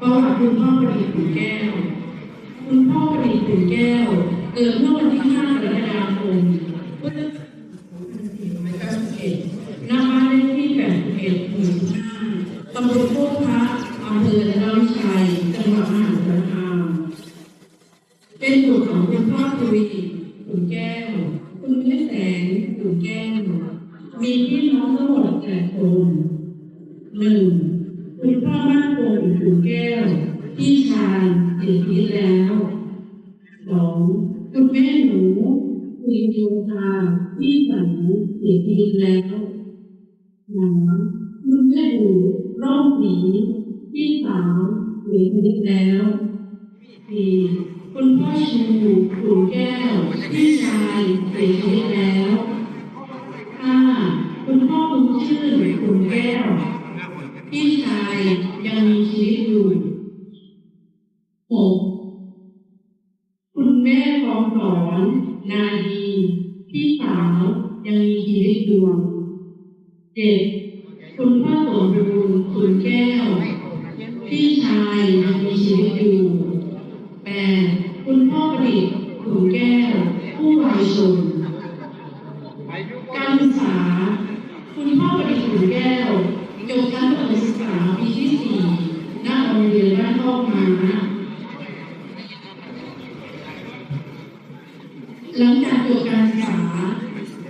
ประวัติคุณพ่อประดิษฐ์ขุนแก้ว คุณพ่อประดิษฐ์ขุนแก้ว เกิดเมื่อวันที่5กรกฎาคมพุทธศักราช2591ณบ้านเลขที่81หมู่5ตำบลโคกพระอำเภอเล่าชัยจังหวัดมหาสารคามเป็นบุตรของคุณพ่อทวีขุนแก้ว คุณแม่แสงขุนแก้ว มีพี่น้องทั้งหมดแปดคน คุณแม่หนูคุยโยธาพี่สาวเสียชีวิตแล้วสามคุณแม่หนูร่องสีพี่สาวเสียชีวิตแล้วสี่คุณพ่อชูขุนแก้วพี่ชายเสียชีวิตแล้วห้าคุณพ่อคุณชื่อขุนแก้วพี่ชายยังมีชีวิตอยู่ เจ็ดคุณพ่อสมบูรณ์ขุนแก้ว พี่ชายยังมีชีวิตอยู่แปดคุณพ่อประดิษฐ์ขุนแก้ว ผู้วายชนการศึกษา คุณพ่อประดิษฐ์ขุนแก้วจบชั้นประถมศึกษาปีที่สี่ณโรงเรียนบ้านพ่อกมาหลังจากจบการศึกษา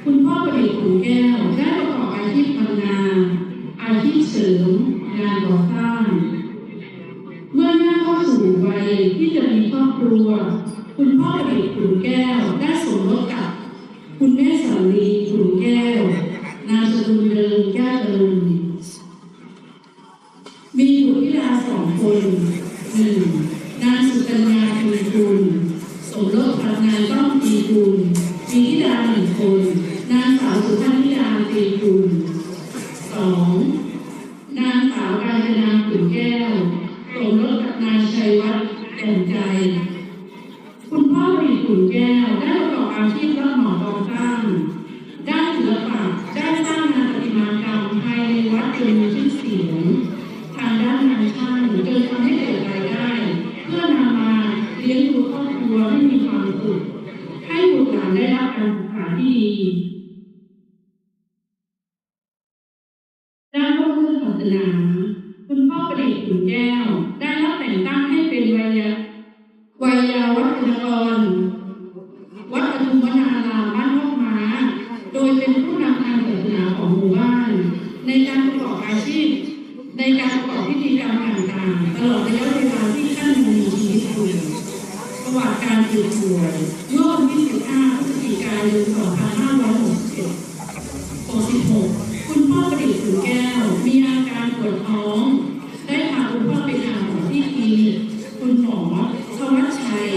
คุณพ่อประดิษฐ์ขุนแก้วได้ประกอบอาชีพ ริมงานก่อสร้าง เมื่อย่าเข้าสู่วัยที่จะมีครอบครัว คุณพ่อประดิษฐ์ขุนแก้วได้สมรสกับ คุณแม่สาลีขุนแก้ว นามสกุลเดิมแก้วเดิมมีบุตรธิดาสองคนหนึ่ง นแก้ว ได้ประกอบอาชีพรับเหมาก่อสร้างด้านศิลปะได้สร้างงานประติมากรรมภายในวัดจนมีชื่อเสียงทางด้านงานช่างจนทำให้เกิดรายได้ เพื่อนำมาเลี้ยงดูครอบครัวให้มีความสุขให้บุตรหลานได้รับการศึกษาที่ดีด้านพระพุทธศาสนาคุณพ่อประดิษฐ์ขุนแก้ว ได้รับแต่งตั้งให้เป็นวัยวัยาวัฒนกร วัดปทุมวนารามบ้านพวกม้า โดยเป็นผู้นำทางศาสนาของหมู่บ้าน ในการประกอบอาชีพ ในการประกอบพิธีกรรมต่างๆ ตลอดระยะเวลาที่ท่านมีชีวิตอยู่ประวัติการเกิดป่วยเมื่อวันที่15พฤศจิกายน 2561 66 คุณพ่อประดิษฐ์ขุนแก้ว มีอาการปวดท้อง ได้พาคุณพ่อไปหาหมอที่คลินิกคุณหมอทวัชชัย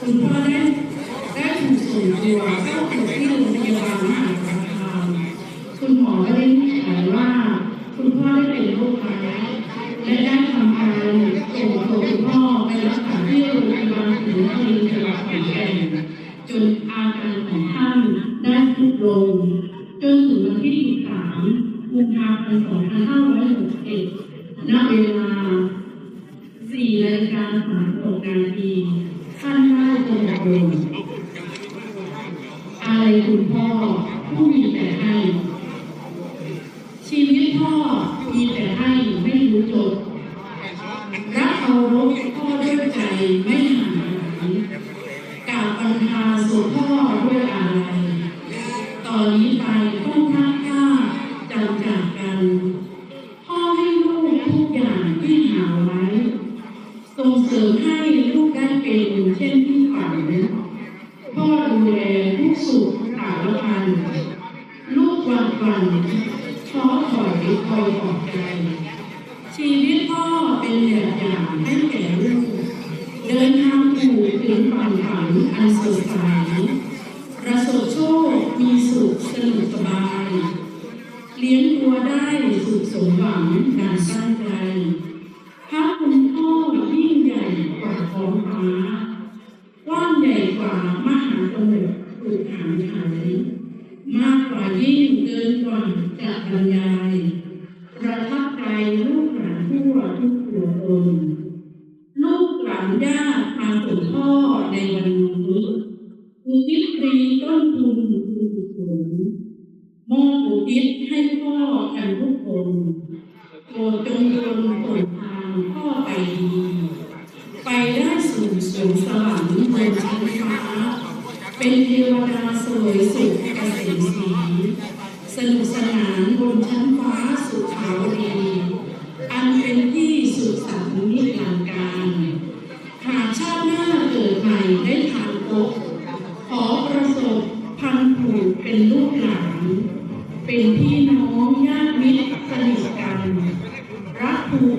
คุณพ่อได้ได้ถูกส่งตัวเข้าตรวจที่โรงพยาบาลมหาสารคามคุณหมอก็ได้วินิจฉัยว่า คุณพ่อได้เป็นโรคร้ายและได้ทำการส่งตัวคุณพ่อไปรักษาที่โรงพยาบาลศรีนครินทร์จังหวัดขอนแก่นจน 2561ณเวลา4นาฬิกา36นาทีท่านได้ทรงดำรงอะไรคุณพ่อผู้มีแต่ให้ชีวิตพ่อมีแต่ให้ไม่รู้จบรักเคารพพ่อด้วยใจไม่ห่างหายกาบบันทาสู่พ่อด้ เสริมให้ลูกได้เป็นเช่นที่ฝันพ่อดูแลทุกสุขสารพันลูกวันวันท้อถอยคอยปลอบใจ ชีวิตพ่อเป็นแบบอย่างให้แก่ลูกเดินทางถูกถึงฝันฝันอันสดใสประสบโชคมีสุขสนุกสบาย เลี้ยงตัวได้สุขสมหวังดังตั้างใจ ยิ่งเกินกว่าจะบรรยายประทับใจลูกหลานทั่วทุกหัวตนลูกหลานญาติมาสุดพ่อในวันนี้อุทิศรีต้นทุนคือสุขลมองอุทิศให้พ่อกันทุกคนโปรดจงยนผลทางพ่อไปดีไปได้สู่สวงสวรรค์บนชั้นฟ้าเป็นเทวดาสวยสุขเกษมสี นุกสนานบนชั้นฟ้าสุขาวดีอันเป็นที่สุขสันต์นิรันดร์การหากชาติหน้าเกิดใหม่ได้ทางโลกขอประสบพันผูกเป็นลูกหลาน เป็นพี่น้องญาติมิตรสนิทกัน รักผูก